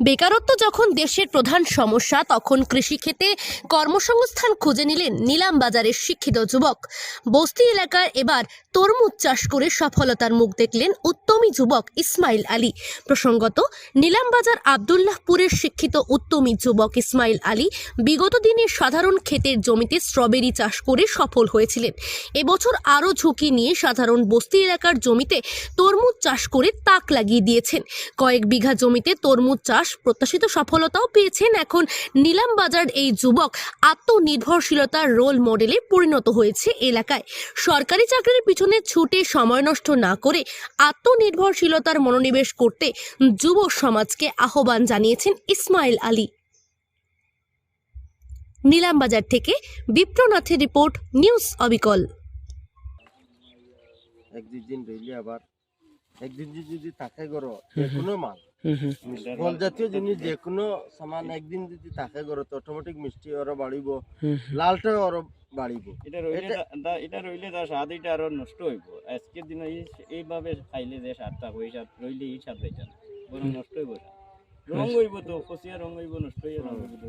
বেকারত্ব যখন দেশের প্রধান সমস্যা, তখন কৃষিক্ষেত্রে কর্মসংস্থান খুঁজে নিলেন নিলাম বাজারের শিক্ষিত যুবক। বস্তি এলাকার এবার তরমুজ চাষ করে সফলতার মুখ দেখলেন উত্তমী যুবক ইসমাইল আলী। প্রসঙ্গত নিলামবাজার আবদুল্লাহপুরের শিক্ষিত উত্তমী যুবক ইসমাইল আলী বিগত দিনে সাধারণ ক্ষেতের জমিতে স্ট্রবেরি চাষ করে সফল হয়েছিলেন। এবছর আরও ঝুঁকি নিয়ে সাধারণ বস্তি এলাকার জমিতে তরমুজ চাষ করে তাক লাগিয়ে দিয়েছেন। কয়েক বিঘা জমিতে তরমুজ চাষ প্রত্যাশিত সফলতাও পেয়েছেন এখন নিলাম বাজার এই যুবক। আত্মনির্ভরশীলতার রোল মডেলে পরিণত হয়েছে এলাকায়। সরকারি চাকরির পিছনে ছুটে সময় নষ্ট না করে আত্মনির্ভরশীলতার মনোনিবেশ করতে যুব সমাজকে আহ্বান জানিয়েছেন ইসমাইল আলী। নিলামবাজার থেকে বিপ্রনাথের রিপোর্ট নিউজ অবিকল। এক দুই দিন রইলে আবার এক দুই দিন যদি থাকে গরো কোনো মাল। ফল জাতীয় জিনিস যে কোনো সামান একদিন যদি থাকে গরো তো অটোমেটিক মিষ্টি আরও বাড়িব লালটা আরও বাড়িব। এটা রইলে এটা- রইলে তার স্বাদ এটা আরও নষ্ট হইব। আজকের দিনে এই- এইভাবে খাইলে যে স্বাদটা ওই স্বাদ রইলে এই স্বাদ হইছে না বরং নষ্ট হইব রং হইব তো ফসিয়া রং হইব নষ্ট হইয়া রং হইব।